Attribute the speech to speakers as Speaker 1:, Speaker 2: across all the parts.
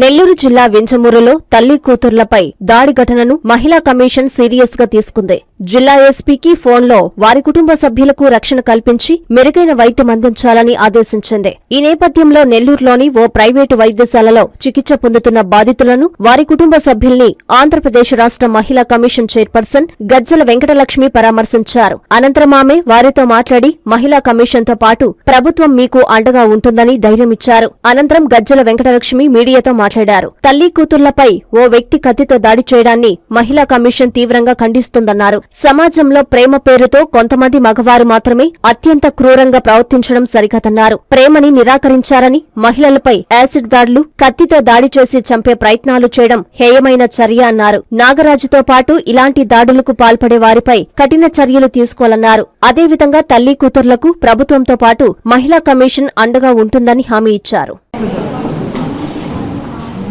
Speaker 1: నెల్లూరు జిల్లా వింజమూరులో తల్లి కూతుర్లపై దాడి ఘటనను మహిళా కమిషన్ సీరియస్గా తీసుకుంది. జిల్లా ఎస్పీకి ఫోన్లో వారి కుటుంబ సభ్యులకు రక్షణ కల్పించి మెరుగైన వైద్యం అందించాలని ఆదేశించింది. ఈ నేపథ్యంలో నెల్లూరులోని ఓ ప్రైవేటు వైద్యశాలలో చికిత్స పొందుతున్న బాధితులను వారి కుటుంబ సభ్యుల్ని ఆంధ్రప్రదేశ్ రాష్ట్ర మహిళా కమిషన్ చైర్పర్సన్ గజ్జల వెంకటలక్ష్మి పరామర్శించారు. అనంతరం ఆమె వారితో మాట్లాడి మహిళా కమిషన్తో పాటు ప్రభుత్వం మీకు అండగా ఉంటుందని ధైర్యమిచ్చారు. అనంతరం గజ్జల వెంకటలక్ష్మి మీడియాతో మాట్లాడారు. తల్లి కూతుళ్ళపై ఓ వ్యక్తి కత్తితో దాడి చేయడాన్ని మహిళా కమిషన్ తీవ్రంగా ఖండిస్తుందన్నారు. సమాజంలో ప్రేమ పేరుతో కొంతమంది మగవారు మాత్రమే అత్యంత క్రూరంగా ప్రవర్తించడం సరికాదన్నారు. ప్రేమని నిరాకరించారని మహిళలపై యాసిడ్ దాడులు కత్తితో దాడి చేసి చంపే ప్రయత్నాలు చేయడం హేయమైన చర్య అన్నారు. నాగరాజుతో పాటు ఇలాంటి దాడులకు పాల్పడే వారిపై కఠిన చర్యలు తీసుకోవాలన్నారు. అదేవిధంగా తల్లి కూతుర్లకు ప్రభుత్వంతో పాటు మహిళా కమిషన్ అండగా ఉంటుందని హామీ ఇచ్చారు.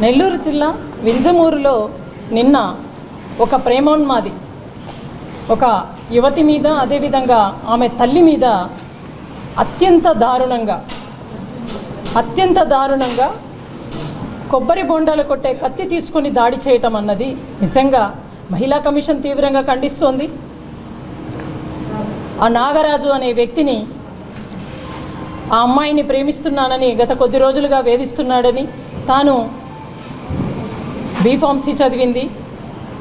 Speaker 2: నెల్లూరు జిల్లా వింజమూరులో నిన్న ఒక ప్రేమోన్మాది ఒక యువతి మీద అదేవిధంగా ఆమె తల్లి మీద అత్యంత దారుణంగా అత్యంత దారుణంగా కొబ్బరి బొండాలు కొట్టే కత్తి తీసుకొని దాడి చేయటం అన్నది నిజంగా మహిళా కమిషన్ తీవ్రంగా ఖండిస్తోంది. ఆ నాగరాజు అనే వ్యక్తిని ఆ అమ్మాయిని ప్రేమిస్తున్నానని గత కొద్ది రోజులుగా వేధిస్తున్నాడని తాను బీఫార్మసీ చదివింది.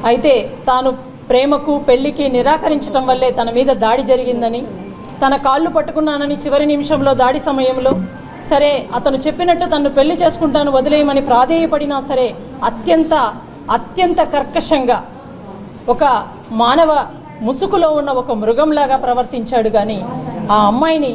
Speaker 2: అయితే తాను ప్రేమకు పెళ్ళికి నిరాకరించడం వల్లే తన మీద దాడి జరిగిందని తన కాళ్ళు పట్టుకున్నానని చివరి నిమిషంలో దాడి సమయంలో సరే అతను చెప్పినట్టు తను పెళ్ళి చేసుకుంటాను వదిలేయమని ప్రాధేయపడినా సరే అత్యంత అత్యంత కర్కశంగా ఒక మానవ ముసుగులో ఉన్న ఒక మృగంలాగా ప్రవర్తించాడు కానీ ఆ అమ్మాయిని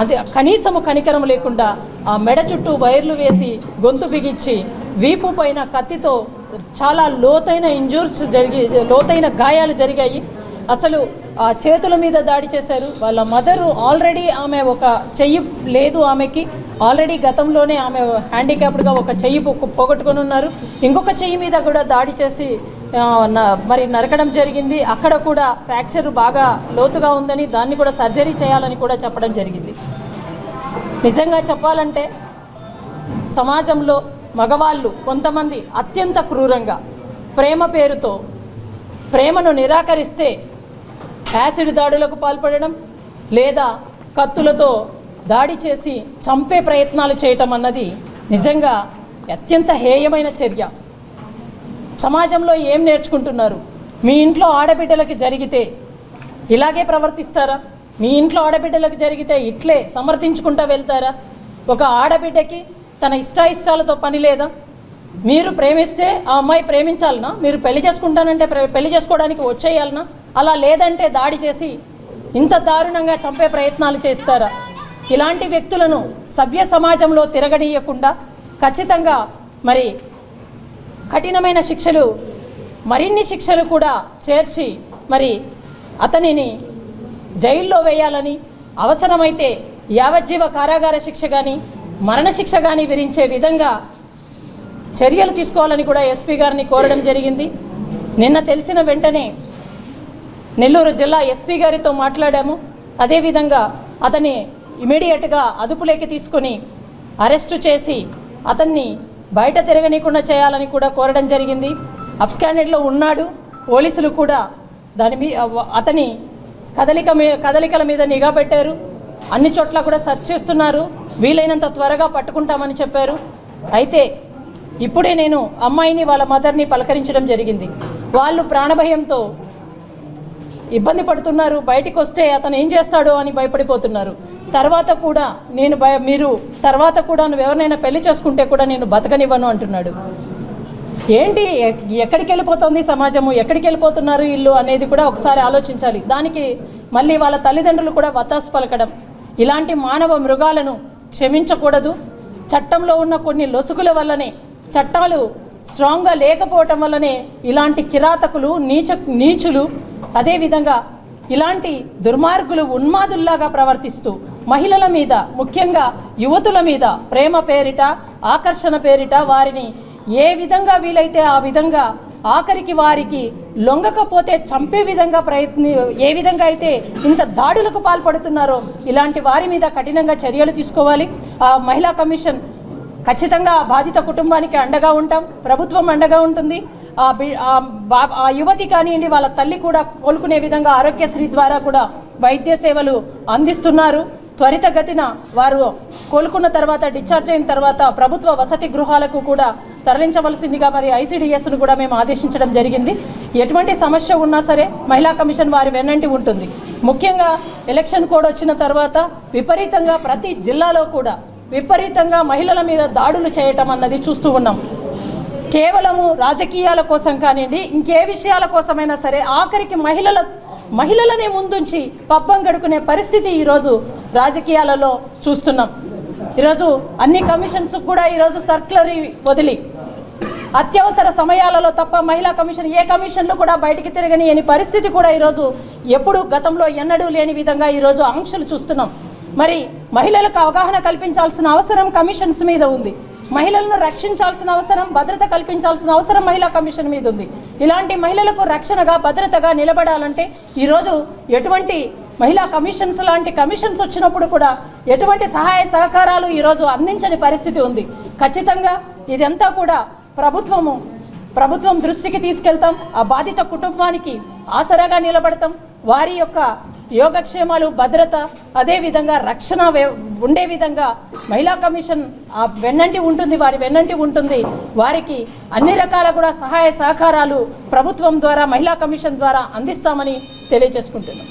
Speaker 2: అది కనీసము కనికరం లేకుండా ఆ మెడ చుట్టూ వైర్లు వేసి గొంతు బిగించి వీపు పైన కత్తితో చాలా లోతైన ఇంజూర్స్ జరిగి లోతైన గాయాలు జరిగాయి. అసలు ఆ చేతుల మీద దాడి చేశారు. వాళ్ళ మదరు ఆల్రెడీ ఆమె ఒక చెయ్యి లేదు ఆమెకి. ఆల్రెడీ గతంలోనే ఆమె హ్యాండిక్యాప్డ్గా ఒక చెయ్యి పోగొట్టుకొని ఉన్నారు. ఇంకొక చెయ్యి మీద కూడా దాడి చేసి న- మరి నరకడం జరిగింది. అక్కడ కూడా ఫ్రాక్చర్ బాగా లోతుగా ఉందని దాన్ని కూడా సర్జరీ చేయాలని కూడా చెప్పడం జరిగింది. నిజంగా చెప్పాలంటే సమాజంలో మగవాళ్ళు కొంతమంది అత్యంత క్రూరంగా ప్రేమ పేరుతో ప్రేమను నిరాకరిస్తే యాసిడ్ దాడులకు పాల్పడడం లేదా కత్తులతో దాడి చేసి చంపే ప్రయత్నాలు చేయటం అన్నది నిజంగా అత్యంత హేయమైన చర్య. సమాజంలో ఏం నేర్చుకుంటున్నారు? మీ ఇంట్లో ఆడబిడ్డలకి జరిగితే ఇలాగే ప్రవర్తిస్తారా? మీ ఇంట్లో ఆడబిడ్డలకు జరిగితే ఇట్లే సమర్థించుకుంటా వెళ్తారా? ఒక ఆడబిడ్డకి తన ఇష్టాయిష్టాలతో పని లేదా? మీరు ప్రేమిస్తే ఆ అమ్మాయి ప్రేమించాలనా? మీరు పెళ్ళి చేసుకుంటానంటే పెళ్ళి చేసుకోవడానికి వచ్చేయాలనా? అలా లేదంటే దాడి చేసి ఇంత దారుణంగా చంపే ప్రయత్నాలు చేస్తారా? ఇలాంటి వ్యక్తులను సభ్య సమాజంలో తిరగనీయకుండా ఖచ్చితంగా మరి కఠినమైన శిక్షలు మరిన్ని శిక్షలు కూడా చేర్చి మరి అతనిని జైల్లో వేయాలని అవసరమైతే యావజ్జీవ కారాగార శిక్ష కానీ మరణశిక్ష కానీ విరించే విధంగా చర్యలు తీసుకోవాలని కూడా ఎస్పీ గారిని కోరడం జరిగింది. నిన్న తెలిసిన వెంటనే నెల్లూరు జిల్లా ఎస్పీ గారితో మాట్లాడాము. అదేవిధంగా అతన్ని ఇమీడియట్గా అదుపులోకి తీసుకొని అరెస్టు చేసి అతన్ని బయట తిరగనీయకుండా చేయాలని కూడా కోరడం జరిగింది. అబ్స్కాండెడ్లో ఉన్నాడు. పోలీసులు కూడా దాని మీ అతని కదలిక మీ కదలికల మీద నిఘా పెట్టారు. అన్ని చోట్ల కూడా సెర్చ్ చేస్తున్నారు. వీలైనంత త్వరగా పట్టుకుంటామని చెప్పారు. అయితే ఇప్పుడే నేను అమ్మాయిని వాళ్ళ మదర్ని పలకరించడం జరిగింది. వాళ్ళు ప్రాణభయంతో ఇబ్బంది పడుతున్నారు. బయటికి వస్తే అతను ఏం చేస్తాడో అని భయపడిపోతున్నారు. తర్వాత కూడా నేను భయ మీరు తర్వాత కూడా నువ్వు ఎవరినైనా పెళ్ళి చేసుకుంటే కూడా నేను బతకనివ్వను అంటున్నాడు. ఏంటి? ఎక్కడికి వెళ్ళిపోతుంది సమాజము? ఎక్కడికి వెళ్ళిపోతున్నారు ఇల్లు అనేది కూడా ఒకసారి ఆలోచించాలి. దానికి మళ్ళీ వాళ్ళ తల్లిదండ్రులు కూడా వత్తాసు పలకడం. ఇలాంటి మానవ మృగాలను క్షమించకూడదు. చట్టంలో ఉన్న కొన్ని లొసుగుల వల్లనే చట్టాలు స్ట్రాంగ్గా లేకపోవటం వల్లనే ఇలాంటి కిరాతకులు నీచ నీచులు అదేవిధంగా ఇలాంటి దుర్మార్గులు ఉన్మాదుల్లాగా ప్రవర్తిస్తూ మహిళల మీద ముఖ్యంగా యువతుల మీద ప్రేమ పేరిట ఆకర్షణ పేరిట వారిని ఏ విధంగా వీలైతే ఆ విధంగా ఆఖరికి వారికి లొంగకపోతే చంపే విధంగా ప్రయత్ని ఏ విధంగా అయితే ఇంత దాడులకు పాల్పడుతున్నారో ఇలాంటి వారి మీద కఠినంగా చర్యలు తీసుకోవాలి. ఆ మహిళా కమిషన్ ఖచ్చితంగా బాధిత కుటుంబానికి అండగా ఉంటాం. ప్రభుత్వం అండగా ఉంటుంది. ఆ బి- ఆ ఆ యువతి కానివ్వండి వాళ్ళ తల్లి కూడా కోలుకునే విధంగా ఆరోగ్యశ్రీ ద్వారా కూడా వైద్య సేవలు అందిస్తున్నారు. త్వరితగతిన వారు కోలుకున్న తర్వాత డిశ్చార్జ్ అయిన తర్వాత ప్రభుత్వ వసతి గృహాలకు కూడా తరలించవలసిందిగా మరి ఐసీడీఎస్ను కూడా మేము ఆదేశించడం జరిగింది. ఎటువంటి సమస్య ఉన్నా సరే మహిళా కమిషన్ వారి వెన్నంటి ఉంటుంది. ముఖ్యంగా ఎలక్షన్ కోడ్ వచ్చిన తర్వాత విపరీతంగా ప్రతి జిల్లాలో కూడా విపరీతంగా మహిళల మీద దాడులు చేయటం అన్నది చూస్తూ ఉన్నాం. కేవలము రాజకీయాల కోసం కానివ్వండి ఇంకే విషయాల కోసమైనా సరే ఆఖరికి మహిళల మహిళలనే ముందుంచి పబ్బం గడుకునే పరిస్థితి ఈరోజు రాజకీయాలలో చూస్తున్నాం. ఈరోజు అన్ని కమిషన్స్ కూడా ఈరోజు సర్క్యులరీ వదిలి అత్యవసర సమయాలలో తప్ప మహిళా కమిషన్ ఏ కమిషన్లు కూడా బయటికి తిరగని అని పరిస్థితి కూడా ఈరోజు ఎప్పుడు గతంలో ఎన్నడూ లేని విధంగా ఈరోజు ఆంక్షలు చూస్తున్నాం. మరి మహిళలకు అవగాహన కల్పించాల్సిన అవసరం కమిషన్స్ మీద ఉంది. మహిళలను రక్షించాల్సిన అవసరం భద్రత కల్పించాల్సిన అవసరం మహిళా కమిషన్ మీద ఉంది. ఇలాంటి మహిళలకు రక్షణగా భద్రతగా నిలబడాలంటే ఈరోజు ఎటువంటి మహిళా కమిషన్స్ లాంటి కమిషన్స్ వచ్చినప్పుడు కూడా ఎటువంటి సహాయ సహకారాలు ఈరోజు అందించని పరిస్థితి ఉంది. ఖచ్చితంగా ఇదంతా కూడా ప్రభుత్వము ప్రభుత్వం దృష్టికి తీసుకెళ్తాం ఆ బాధిత కుటుంబానికి ఆసరాగా నిలబడతాం. వారి యొక్క యోగక్షేమాలు భద్రత అదేవిధంగా రక్షణ ఉండే విధంగా మహిళా కమిషన్ ఆ వెన్నంటి ఉంటుంది వారి వెన్నంటి ఉంటుంది. వారికి అన్ని రకాల కూడా సహాయ సహకారాలు ప్రభుత్వం ద్వారా మహిళా కమిషన్ ద్వారా అందిస్తామని తెలియజేసుకుంటున్నాం.